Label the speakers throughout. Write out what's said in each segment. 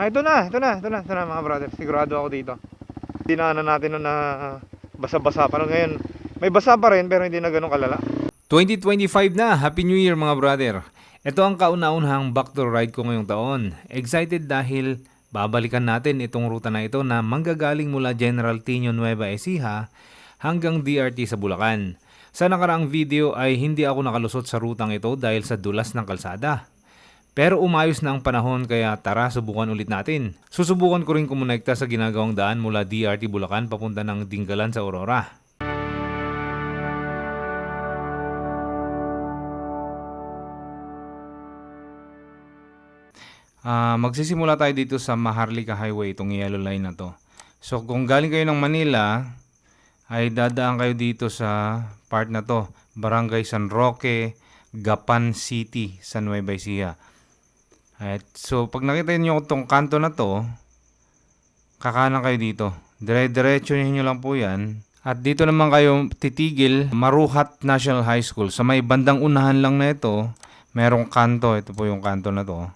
Speaker 1: Ah, ito na, ito na, ito na, ito na mga brother. Sigurado ako dito. Dinaanan natin na basa-basa pa. Pero ngayon, may basa pa rin pero hindi na ganun kalala.
Speaker 2: 2025 na! Happy New Year mga brother! Ito ang kauna-unahang backdoor ride ko ngayong taon. Excited dahil babalikan natin itong ruta na ito na manggagaling mula General Tino Nueva Ecija hanggang DRT sa Bulacan. Sa nakaraang video ay hindi ako nakalusot sa rutang ito dahil sa dulas ng kalsada. Pero umayos na ang panahon kaya tara subukan ulit natin. Susubukan ko rin kumonekta sa ginagawang daan mula DRT Bulacan papunta ng Dinggalan sa Aurora. Ah, magsisimula tayo dito sa Maharlika Highway, itong yellow line na to. So kung galing kayo ng Manila, ay dadaan kayo dito sa part na to, Barangay San Roque, Gapan City, sa Nueva Ecija. At so pag nakita niyo itong kanto na to, kakanan kayo dito. Dire-diretso niyo lang po yan. At dito naman kayo titigil, Maruhat National High School. Sa may bandang unahan lang na ito, merong kanto. Ito po yung kanto na to.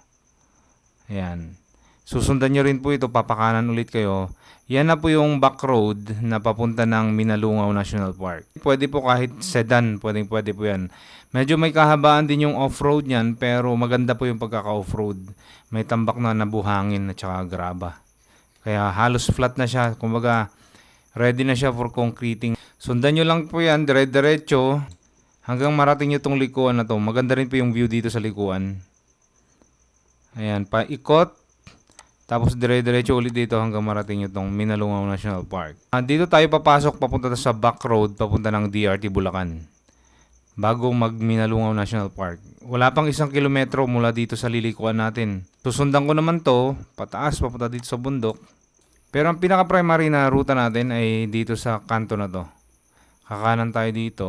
Speaker 2: Ayan. Susundan nyo rin po ito, papakanan ulit kayo. Yan na po yung back road na papunta ng Minalungaw National Park. Pwede po kahit sedan, pwede, pwede po yan. Medyo may kahabaan din yung off-road niyan, pero maganda po yung pagkaka-off-road. May tambak na nabuhangin at saka graba. Kaya halos flat na siya. Kumbaga, ready na siya for concreting. Sundan nyo lang po yan, dire-diretso, hanggang marating nyo tong likuan na to. Maganda rin po yung view dito sa likuan. Ayan, paikot. Tapos dire-diretso ulit dito hanggang marating itong Minalungaw National Park. Ah, dito tayo papasok papunta sa back road papunta ng DRT Bulacan. Bago mag Minalungaw National Park. Wala pang isang kilometro mula dito sa lilikuan natin. Susundan ko naman to, pataas papunta dito sa bundok. Pero ang pinaka-primary na ruta natin ay dito sa kanto na to. Kakanan tayo dito.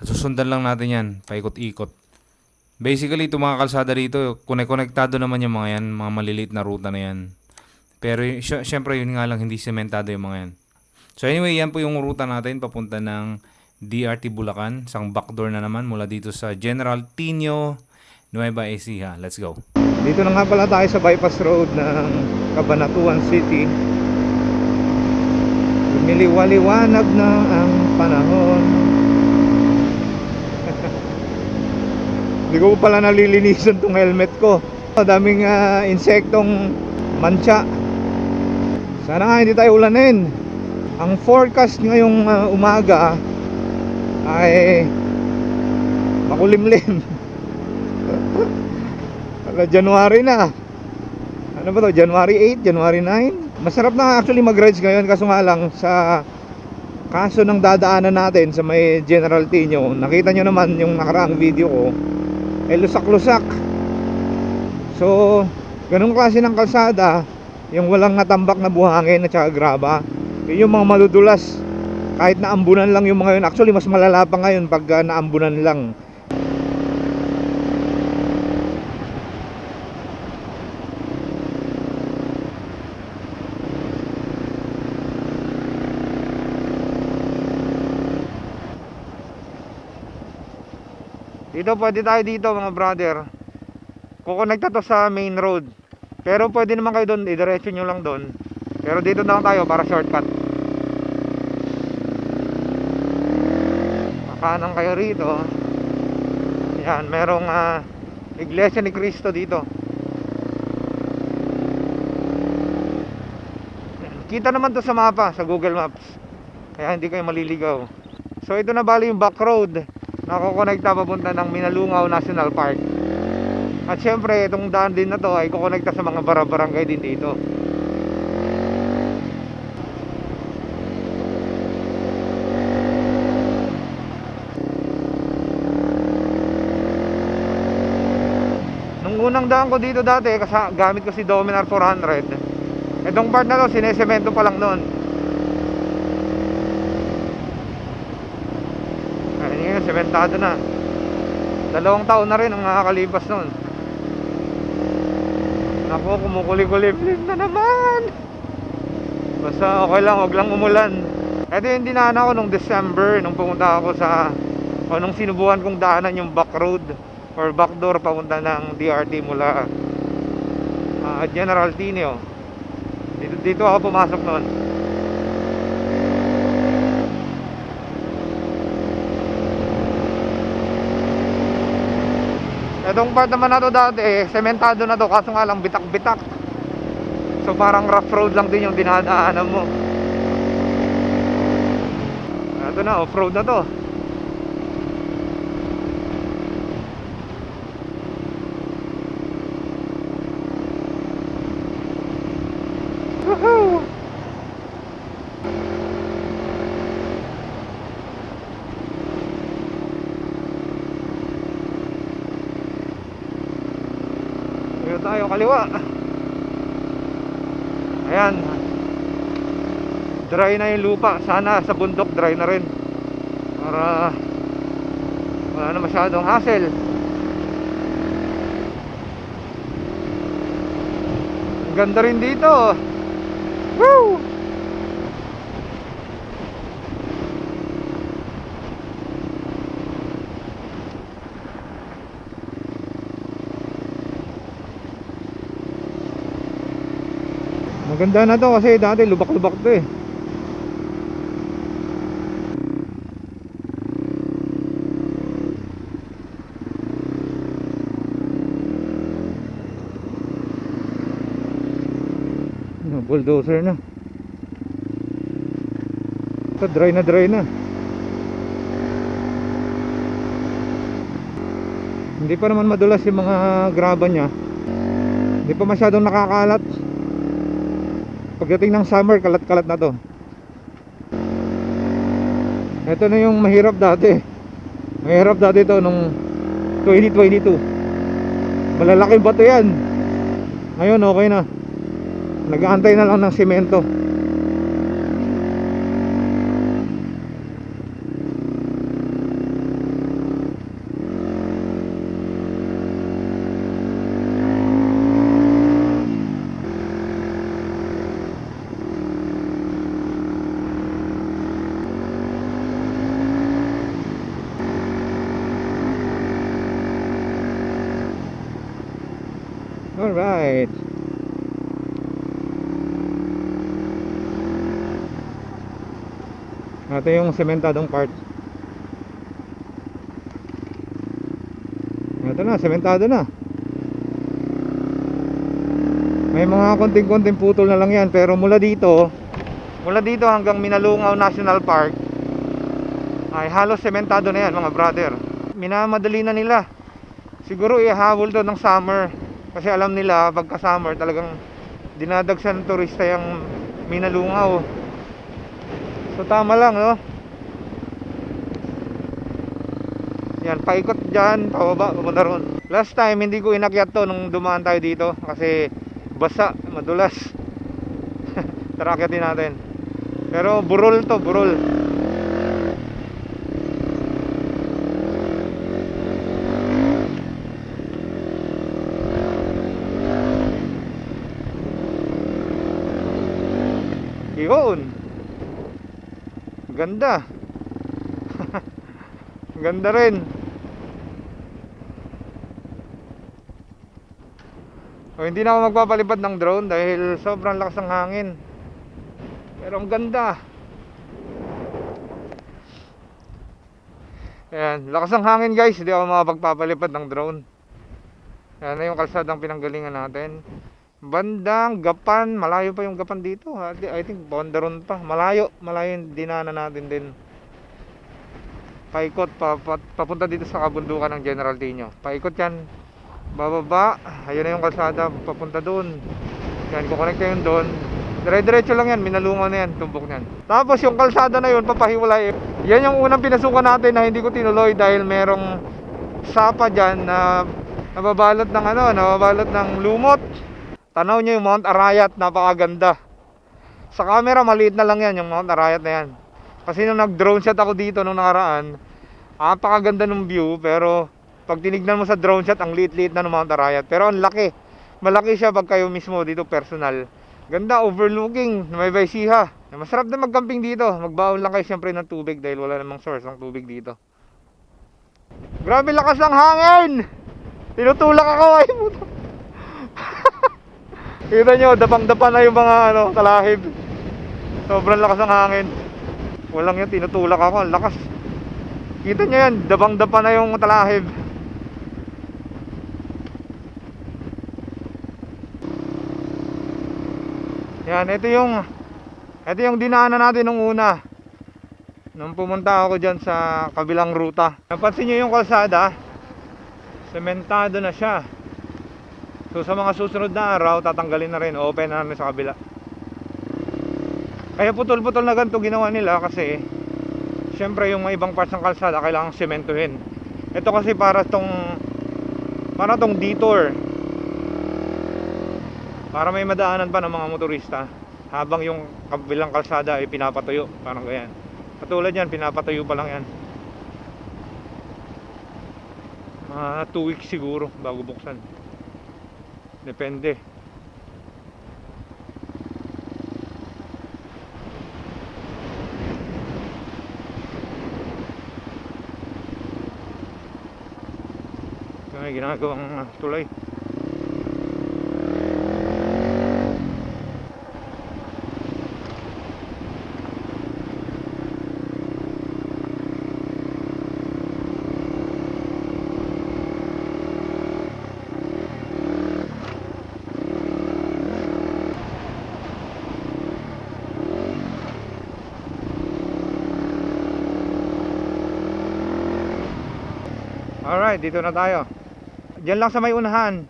Speaker 2: At susundan lang natin yan, paikot-ikot. Basically, itong mga kalsada dito, konektado naman yung mga yan, mga maliliit na ruta na yan. Pero sy- syempre yun nga lang, hindi sementado yung mga yan. So anyway, yan po yung ruta natin papunta ng DRT Bulacan. Isang backdoor na naman mula dito sa General Tino Nueva Ecija. Let's go.
Speaker 1: Dito na nga pala tayo sa bypass road ng Cabanatuan City. Lumiliwaliwanag na ang panahon. Hindi ko pa pala nalilinisan tong helmet ko. Daming ah, insektong mancha. Sana nga hindi tayo ulanin. Ang forecast ngayong ah, umaga ay makulimlim. Wala, January na. Ano ba to? January 8, January 9? Masarap na actually mag-rides ngayon kaso nga lang sa kaso ng dadaanan natin sa may General Tino. Nakita nyo naman yung nakaraang video ko. Eh lusak-lusak. So, ganung klase ng kalsada, yung walang natambak na buhangin at saka graba. Yun yung mga madudulas. Kahit naambunan lang yung mga yun. Actually, mas malala pa ngayon pag ah, naambunan lang. Dito pwede tayo dito mga brother. Kukonekta to sa main road. Pero pwede naman kayo doon, idiretso nyo lang doon. Pero dito na lang tayo para shortcut. Makanan kayo rito. Yan, merong ah, Iglesia ni Cristo dito. Kita naman to sa mapa, sa Google Maps. Kaya hindi kayo maliligaw. So ito na bali yung back road nakokonekta papunta ng Minalungaw National Park. At syempre, itong daan din na to ay kukonekta sa mga barabarangay din dito. Nung unang daan ko dito dati, kasi gamit ko si Dominar 400. Itong part na to, sinesemento pa lang noon. Ayun ngayon, sementado na. Dalawang taon na rin ang nakakalipas nun. Naku, kumukuli-kulimlim na naman. Basta okay lang, wag lang umulan. Ito yung dinaanan ko nung December, nung pumunta ako sa, o nung sinubukan kong daanan yung back road or back door papunta ng DRT mula ah, General Tinio. Dito, dito ako pumasok noon. Itong part naman na to dati, eh, sementado na to, kaso nga lang bitak-bitak. So parang rough road lang din yung dinadaanan mo. Ito na, off-road na to. Woohoo! Dito tayo kaliwa. Ayan. Dry na yung lupa. Sana sa bundok dry na rin. Para wala na masyadong hassle. Ang ganda rin dito. Woo! Maganda na to kasi dati lubak-lubak to eh. Ano, bulldozer na. Ito dry na dry na. Hindi pa naman madulas yung mga graba niya. Hindi pa masyadong nakakalat. Pagdating ng summer, kalat-kalat na to. Ito na yung mahirap dati. Mahirap dati to nung 2022. Malalaking bato yan. Ngayon okay na. Nag-aantay na lang ng simento. Alright. Ito yung sementadong part. Ito na, sementado na. May mga konting-konting putol na lang yan pero mula dito, mula dito hanggang Minalungaw National Park ay halos sementado na yan mga brother. Minamadali na nila. Siguro ihabol to ng summer kasi alam nila pagka summer talagang dinadagsan turista yung Minalungaw. So tama lang no. Yan, paikot dyan, pababa, papunta ron. Last time, hindi ko inakyat to nung dumaan tayo dito kasi basa, madulas. Tara, akyatin natin. Pero burol to, burol. Yun. Ganda. Ganda rin. O, hindi na ako magpapalipad ng drone dahil sobrang lakas ng hangin. Pero ang ganda. Ayan, lakas ng hangin guys, hindi ako makapagpapalipad ng drone. Ayan na yung kalsadang pinanggalingan natin. Bandang Gapan, malayo pa yung Gapan dito. I think Bondaron pa. Malayo, malayo yung dinaanan natin din. Paikot pa, pa- papunta dito sa kabundukan ng General Tino. Paikot yan. Bababa, ayun na yung kalsada papunta doon. Yan, kukonekta yun doon. Dire-diretso lang yan, minalungaw na yan, tumbok niyan. Tapos yung kalsada na yun, papahiwalay. Yan yung unang pinasukan natin na hindi ko tinuloy dahil merong sapa dyan na nababalot ng ano, nababalot ng lumot. Tanaw nyo yung Mount Arayat, napakaganda. Sa camera, maliit na lang yan, yung Mount Arayat na yan. Kasi nung nag-drone shot ako dito nung nakaraan, napakaganda ng view, pero pag tinignan mo sa drone shot, ang liit-liit na ng Mount Arayat. Pero ang laki. Malaki siya pag kayo mismo dito personal. Ganda, overlooking, may Baisiha. Masarap na magcamping dito. Magbaon lang kayo siyempre ng tubig dahil wala namang source ng tubig dito. Grabe lakas ng hangin! Tinutulak ako ay puto. Kita nyo, dapang-dapa na yung mga ano, talahib. Sobrang lakas ng hangin. Walang yan, tinutulak ako. Ang lakas. Kita nyo yan, dapang-dapa na yung talahib. Yan, ito yung ito yung dinaanan natin nung una. Nung pumunta ako dyan sa kabilang ruta. Napansin nyo yung kalsada, sementado na siya. So sa mga susunod na araw, tatanggalin na rin, open na rin sa kabila. Kaya putol-putol na ganito ginawa nila kasi Siyempre yung mga ibang parts ng kalsada kailangan sementuhin. Ito kasi para tong para tong detour. Para may madaanan pa ng mga motorista habang yung kabilang kalsada ay pinapatuyo, parang ganyan. Katulad yan, pinapatuyo pa lang yan. Mga 2 weeks siguro bago buksan. Depende. Yung may ginagawang tulay. Alright, dito na tayo. Diyan lang sa may unahan.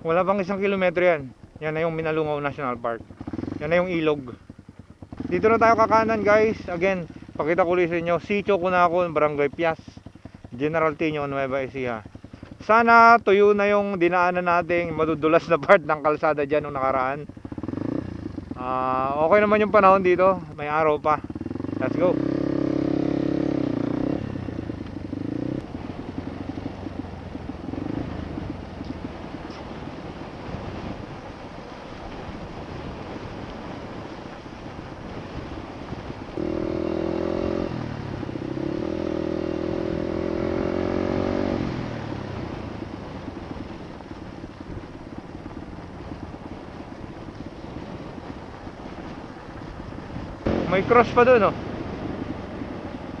Speaker 1: Wala pang isang kilometro yan. Yan na yung Minalungaw National Park. Yan na yung ilog. Dito na tayo kakanan guys. Again, pakita ko ulit sa inyo. Sitio Kunakon, Barangay Pias. General Tino, Nueva Ecija. Sana tuyo na yung dinaanan nating madudulas na part ng kalsada dyan nung nakaraan. Ah, okay naman yung panahon dito. May araw pa. Let's go. May cross pa doon, oh.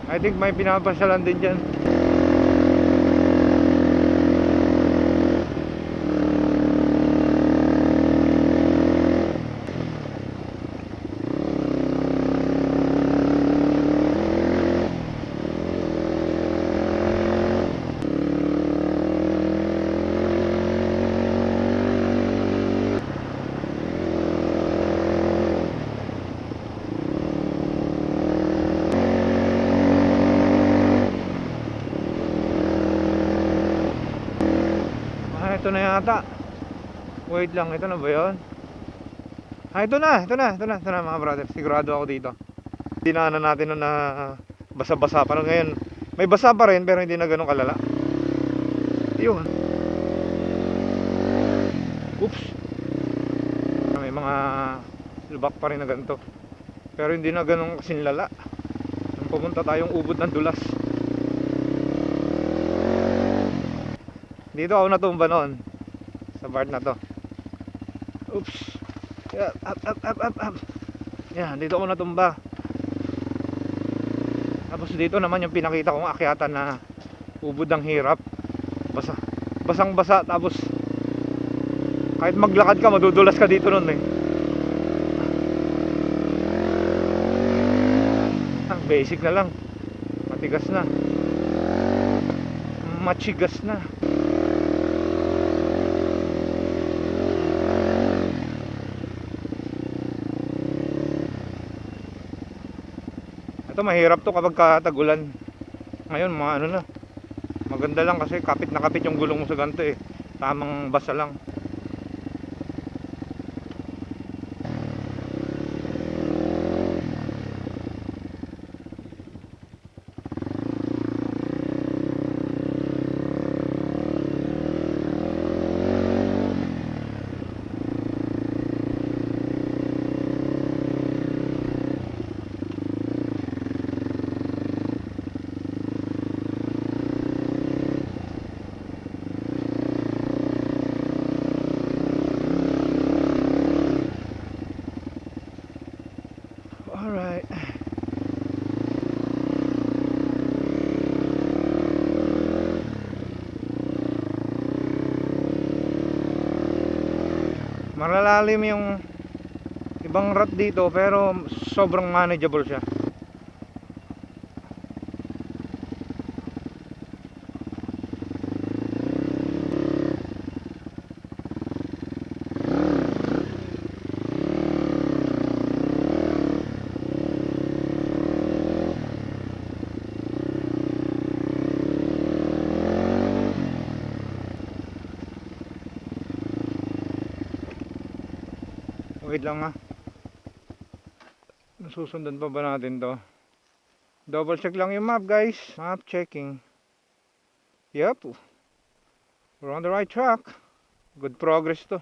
Speaker 1: I think may pinapasyalan din dyan. Ah, na yata. Wait lang, ito na ba yun? Ah, ito na, ito na, ito na, ito na mga brother. Sigurado ako dito. Dinaanan natin na basa-basa pa. Ngayon, may basa pa rin pero hindi na ganun kalala. Yun. Oops. May mga lubak pa rin na ganito. Pero hindi na ganun kasing lala. Nung pumunta tayong ubod ng dulas. Dito ako natumba noon sa part na to. Oops. Yeah, up, up, up, up, up. Yan, dito ako natumba. Tapos dito naman yung pinakita kong akyatan na ubod ng hirap. Basa. Basang basa tapos kahit maglakad ka madudulas ka dito noon eh. Ah, basic na lang. Matigas na. Machigas na. Ito mahirap to kapag katagulan. Ngayon mga ano na. Maganda lang kasi kapit na kapit yung gulong mo sa ganito eh. Tamang basa lang. Malalalim yung ibang rat dito pero sobrang manageable siya. Wait lang ha. Nasusundan pa ba natin to? Double check lang yung map guys. Map checking. Yep. We're on the right track. Good progress to.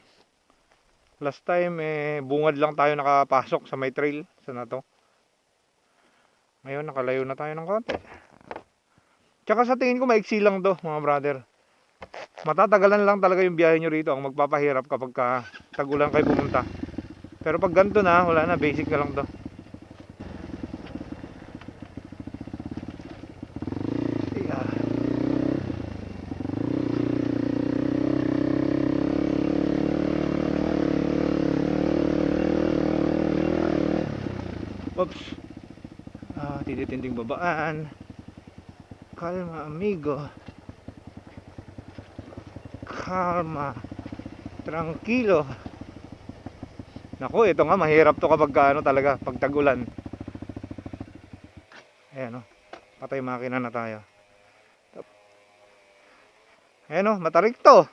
Speaker 1: Last time eh bungad lang tayo nakapasok sa may trail sa na to. Ngayon nakalayo na tayo ng konti. Tsaka sa tingin ko maiksi lang to mga brother. Matatagalan lang talaga yung biyahe nyo rito ang magpapahirap kapag ka tag-ulan kayo pumunta. Pero pag ganito na, wala na, basic na lang to. Yeah. Oops. Ah, tititinding babaan. Kalma, amigo. Kalma. Tranquilo. Naku, ito nga mahirap to kapag ka, ano talaga, pag tagulan. Ayan o. Patay makina na tayo. Ayan o, matarik to.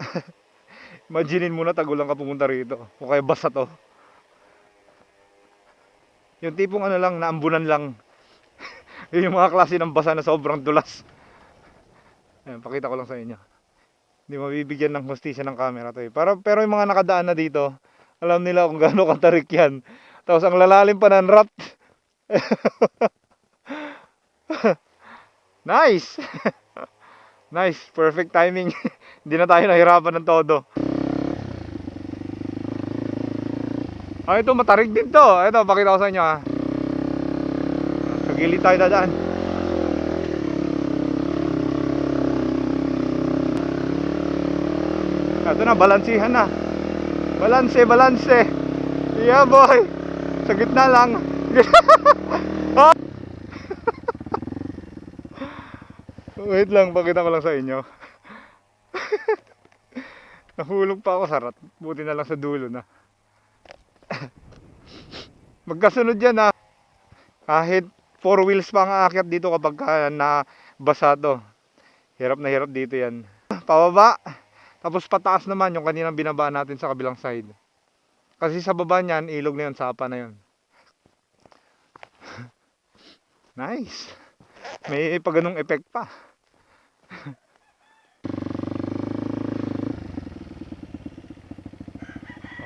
Speaker 1: Imaginin mo na tagulan ka pumunta rito. O kaya basa to. Yung tipong ano lang, naambunan lang. Yun yung mga klase ng basa na sobrang dulas. Ayan, pakita ko lang sa inyo. Hindi mabibigyan ng hostisya ng camera to eh. Pero, pero yung mga nakadaan na dito, alam nila kung gaano katarik yan. Tapos ang lalalim pa ng rat. nice! nice, perfect timing. Hindi na tayo nahirapan ng todo. Ah, ito matarik din to. Ito, pakita ko sa inyo ah. Sa gilid tayo dadaan. Ito na, balansihan na. Balanse, balanse. Yeah, boy. Sa gitna lang. Ah! Wait lang, pakita ko lang sa inyo. Nahulog pa ako sa rat. Buti na lang sa dulo na. Magkasunod yan ha. Kahit four wheels pa ang aakyat dito kapag ka na basa to. Hirap na hirap dito yan. Pababa. Tapos pataas naman yung kaninang binaba natin sa kabilang side. Kasi sa baba niyan, ilog na yun, sapa na yun. nice. May pa ganung effect pa.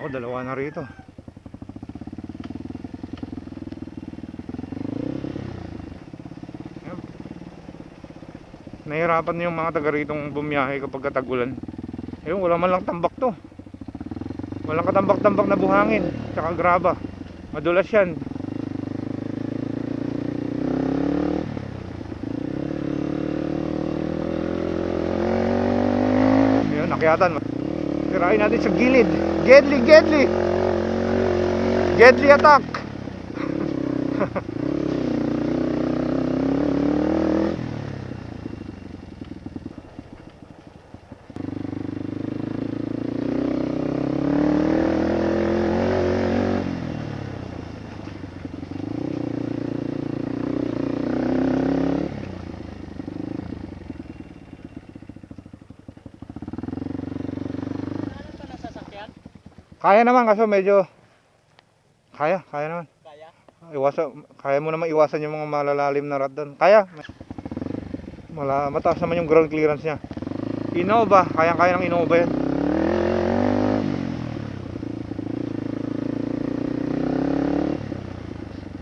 Speaker 1: Ako, dalawa na rito. Nahirapan yung mga taga ritong bumiyahe kapag katagulan. Ayun, wala man lang tambak to. Walang katambak-tambak na buhangin. Tsaka graba. Madulas yan. Ayun, nakyatan. Tirahin natin sa gilid. Gedli, Gedli! Gedli attack! Kaya naman kaso medyo kaya, kaya naman.
Speaker 3: Kaya?
Speaker 1: Iwasan, kaya mo naman iwasan yung mga malalalim na rat doon. Kaya. Mala, mataas naman yung ground clearance niya. Innova, kayang-kaya ng Innova yan.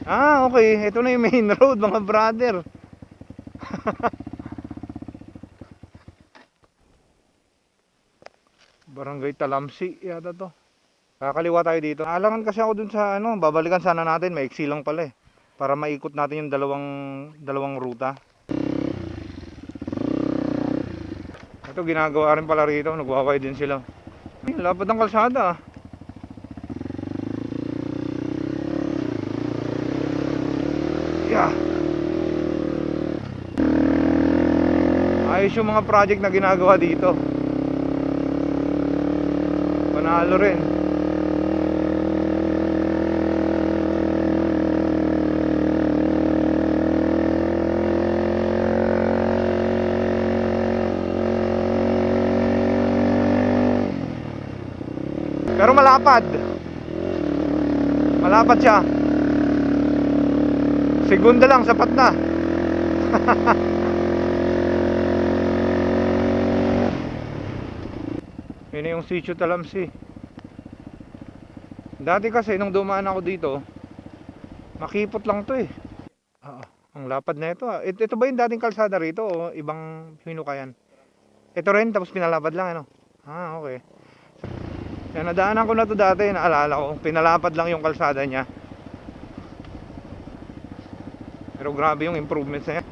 Speaker 1: Ah, okay. Ito na yung main road, mga brother. Barangay Talamsi yata to. Kakaliwa tayo dito. Alangan kasi ako dun sa ano, babalikan sana natin, maiksi lang pala eh. Para maikot natin yung dalawang dalawang ruta. Ito ginagawa rin pala rito, nagwaway din sila. Ay, lapad ng kalsada ah. Yeah. Ayos yung mga project na ginagawa dito. Panalo rin. Pero malapad. Malapad siya. Segunda lang, sapat na. Yun yung sitio Talamsi. Dati kasi nung dumaan ako dito, makipot lang to eh. Oo, ang lapad na ito ah. Ito, ito ba yung dating kalsada rito o ibang hinukayan? Ito rin, tapos pinalapad lang ano? Ah, okay. Yan, nadaanan ko na to dati, naalala ko. Pinalapad lang yung kalsada niya. Pero grabe yung improvements na yan.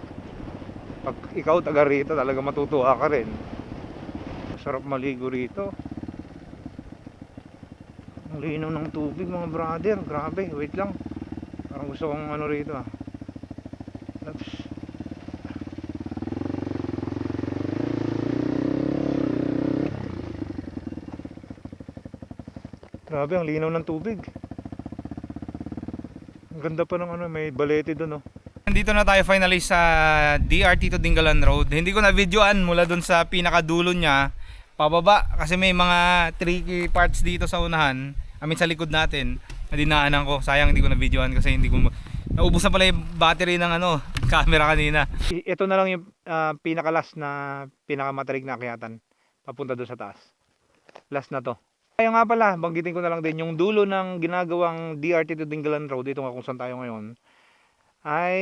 Speaker 1: Pag ikaw taga rito, talaga matutuwa ka rin. Sarap maligo rito. Ang linaw ng tubig mga brother. Grabe, wait lang. Parang gusto kong ano rito ah. Oops. Grabe, ang linaw ng tubig. Ang ganda pa ng ano, may balete doon oh.
Speaker 2: Nandito na tayo finally sa DRT to Dingalan Road. Hindi ko na videoan mula dun sa pinakadulo niya pababa kasi may mga tricky parts dito sa unahan. I mean sa likod natin na dinaanan ko. Sayang hindi ko na videoan kasi hindi ko naubos na pala yung battery ng ano, camera kanina.
Speaker 1: Ito na lang yung ah, pinakalas na pinakamatarik na akyatan papunta doon sa taas. Last na to. Kaya nga pala, banggitin ko na lang din yung dulo ng ginagawang DRT to Dingalan Road, dito nga kung saan tayo ngayon, ay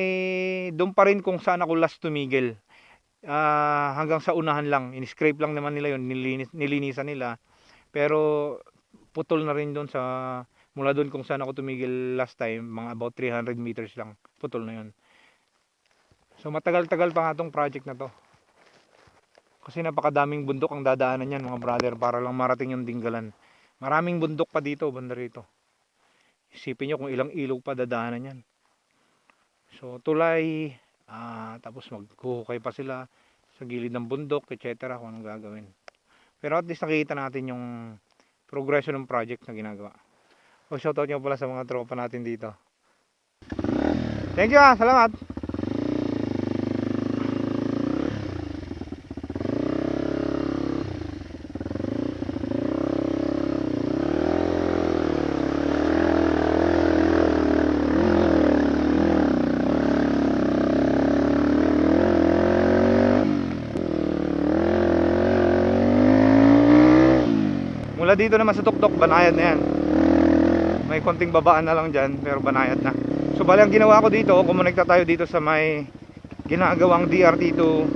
Speaker 1: doon pa rin kung saan ako last tumigil. Ah, hanggang sa unahan lang. In-scrape lang naman nila yun, nilinis, nilinisan nila. Pero putol na rin doon sa mula doon kung saan ako tumigil last time, mga about 300 meters lang. Putol na yun. So matagal-tagal pa nga tong project na to. Kasi napakadaming bundok ang dadaanan yan mga brother para lang marating yung dinggalan. Maraming bundok pa dito, banda rito. Isipin nyo kung ilang ilog pa dadaanan yan. So tulay, ah, tapos maghuhukay pa sila sa gilid ng bundok, etc. kung anong gagawin. Pero at least nakikita natin yung progression ng project na ginagawa. O shoutout nyo pala sa mga tropa natin dito. Thank you ah, salamat! Dito naman sa tuktok, banayad na yan. May konting babaan na lang dyan, pero banayad na. So bali ang ginawa ko dito, kumonekta tayo dito sa may ginagawang DRT to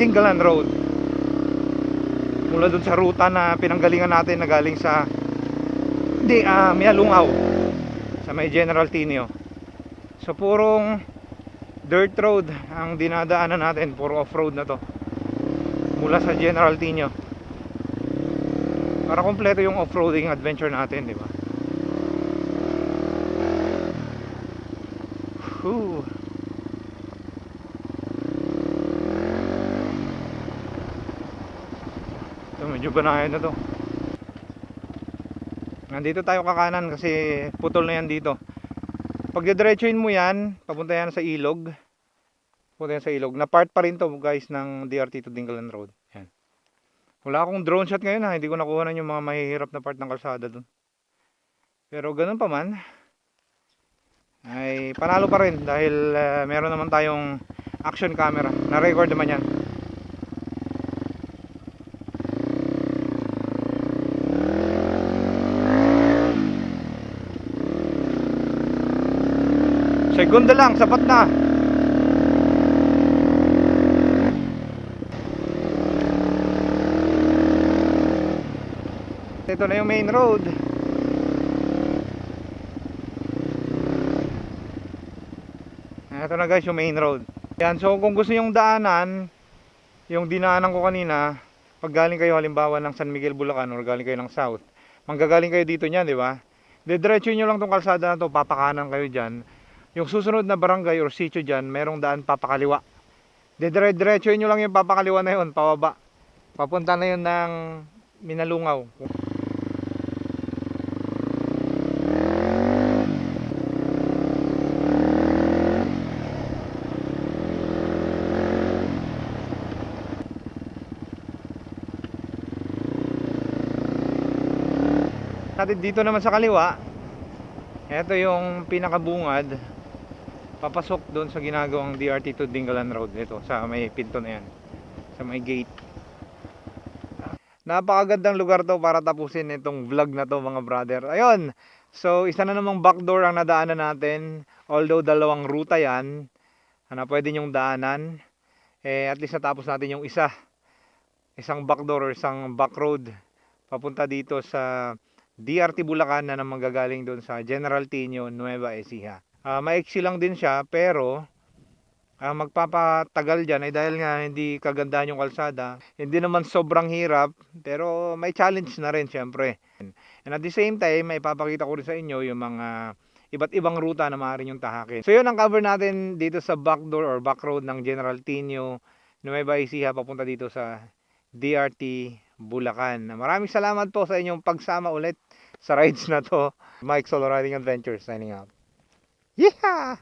Speaker 1: Dingalan Road. Mula dun sa ruta na pinanggalingan natin na galing sa di ah Mialungaw sa may General Tinio. So purong dirt road ang dinadaanan natin, puro off-road na to. Mula sa General Tinio para kompleto yung off-roading adventure natin, di ba? Whew. Ito, medyo banayad na to. Nandito tayo kakanan kasi putol na yan dito. Pag didiretsuin mo yan, papunta yan sa ilog. Papunta yan sa ilog. Na part pa rin to guys ng DRT to Dingalan Road. Wala akong drone shot ngayon ha. Hindi ko nakuha na yung mga mahihirap na part ng kalsada dun. Pero ganun pa man. Ay panalo pa rin dahil ah, meron naman tayong action camera. Na-record naman yan. Segunda lang, sapat na. Ito na yung main road. Ito na guys yung main road. Yan, so kung gusto yung daanan, yung dinaanan ko kanina, pag galing kayo halimbawa ng San Miguel, Bulacan or galing kayo ng South, manggagaling kayo dito niyan, di ba? Didiretso nyo lang tong kalsada na to, papakanan kayo dyan. Yung susunod na barangay or sitio dyan, merong daan papakaliwa. Didire-diretso nyo lang yung papakaliwa na yun, pababa. Papunta na yun ng Minalungaw. Natin dito naman sa kaliwa, ito yung pinakabungad. Papasok doon sa ginagawang DRT to Dingalan Road ito sa may pinto na yan sa may gate. Napakagandang lugar to para tapusin itong vlog na to mga brother. Ayun so isa na namang backdoor ang nadaanan natin although dalawang ruta yan na pwede nyong daanan. Eh at least natapos natin yung isa isang backdoor or isang back road papunta dito sa DRT Bulacan na naman gagaling doon sa General Tino Nueva Ecija. Ah, maiksi lang din siya pero ah, magpapatagal dyan ay dahil nga hindi kagandahan yung kalsada. Hindi naman sobrang hirap pero may challenge na rin syempre. And at the same time, may papakita ko rin sa inyo yung mga iba't ibang ruta na maaari yung tahakin. So yun ang cover natin dito sa backdoor or back road ng General Tino Nueva Ecija papunta dito sa DRT Bulacan. Maraming salamat po sa inyong pagsama ulit sa rides na to. Mike Solo Riding Adventures signing out. Yeah!